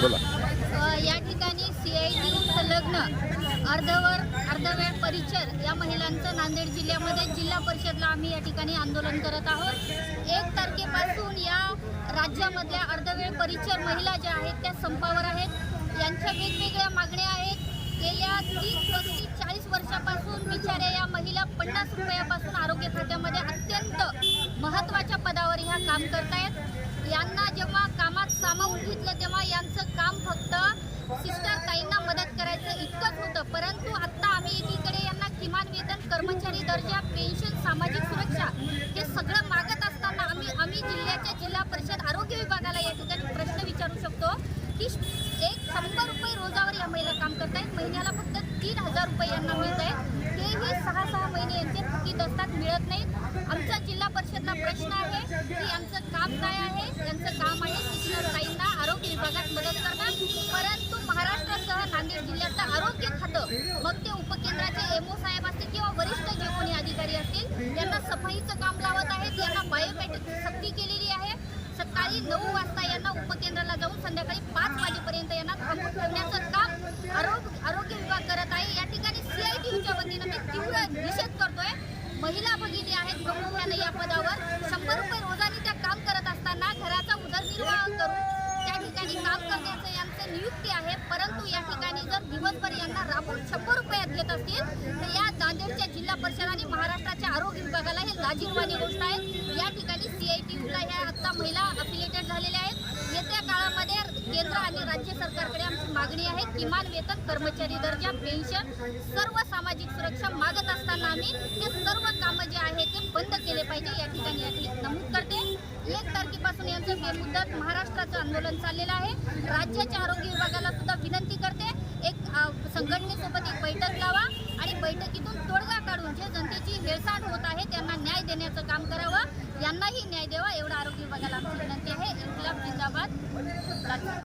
बोला. या ठिकाणी सी आय संलग्न अर्धवर अर्धवेळ परिचर या महिलांचं नांदेड जिल्ह्यामध्ये जिल्हा परिषदला आम्ही या ठिकाणी आंदोलन करत आहोत. एक तारखेपासून या राज्यामधल्या अर्धवेळ परिचर महिला ज्या आहेत त्या संपावर आहेत. यांच्या वेगवेगळ्या मागण्या आहेत. गेल्या तीस पस्तीस चाळीस वर्षापासून बिचाऱ्या या महिला पन्नास रुपयापासून आरोग्य खात्यामध्ये अत्यंत महत्त्वाच्या पदावर ह्या काम करतायत. यांना जेव्हा कामा सामावून घेतलं तेव्हा यांचं काम फक्त सिस्टर ताईंना मदत करायचं इतकंच होतं. परंतु आत्ता आम्ही एकीकडे यांना किमान वेतन कर्मचारी दर्जा पेन्शन सामाजिक सुरक्षा हे सगळं मागत असताना आम्ही आम्ही जिल्ह्याच्या जिल्हा परिषद आरोग्य विभागाला या ठिकाणी प्रश्न विचारू शकतो की एक शंभर रुपये रोजावर या महिला काम करतायत. महिन्याला फक्त तीन हजार रुपये यांना मिळत आहे तेही सहा सहा महिने यांचे थकीत असतात मिळत नाहीत. आमचा जिल्हा परिषदला प्रश्न आहे की आमचं काम काय आहे? त्यांचं काम आहे शिक्षण साईंना आरोग्य विभागात मदत करणं परंतु महाराष्ट्रासह नांदेड जिल्ह्याचं आरोग्य खातं मग ते उपकेंद्राचे एमओ साहेब असतील किंवा वरिष्ठ जे कोणी अधिकारी असतील यांना सफाईचं काम लावत आहेत. यांना बायोमेट्रिक सक्ती केलेली आहे. सकाळी नऊ वाजता यांना उप जाऊन संध्याकाळी पाच वाजेपर्यंत यांना थांबून ठेवण्याचं काम आरोग्य आरोग्य विभाग करत आहे या ठिकाणी सीआयटीच्या वतीनं मी तीव्र निषेध करतोय महिला भगिनी आहेत प्रामुख्याने या पदावर. शंभर रुपये रोजाने त्या काम करत असताना घराचा उदरनिर्वाह करून त्या ठिकाणी काम करण्याचं यांचं नियुक्ती आहे. परंतु या ठिकाणी जर दिवसभर यांना राबून शंभर रुपयात घेत असतील तर या नांदेडच्या जिल्हा परिषद आणि महाराष्ट्राच्या आरोग्य विभागाला हे लाजीरवाणी गोष्ट आहे. या ठिकाणी सीआयटीला ह्या आता महिला अफिलेटेड झालेल्या आहेत. येत्या काळामध्ये केंद्र आणि राज्य सरकारकडे आमची मागणी आहे. किमान वेतन कर्मचारी दर्जा पेन्शन सर्व सामाजिक सुरक्षा मागत असताना आम्ही हे सर्व कामं जे आहे ते बंद केले पाहिजे. या ठिकाणी यातली नमूद करते. एक तारखेपासून यांचं बेमुदत महाराष्ट्राचं आंदोलन चाललेलं आहे. राज्याच्या आरोग्य विभागाला सुद्धा विनंती करते. एक संघटनेसोबत एक बैठक लावा आणि बैठकीतून तोडगा काढून जे जनतेची हेळसांड होत आहे त्यांना न्याय देण्याचं काम करावं. यांनाही न्याय द्यावा एवढं आरोग्य विभागाला आमची विनंती आहे. इन्कलाब जिंदाबाद.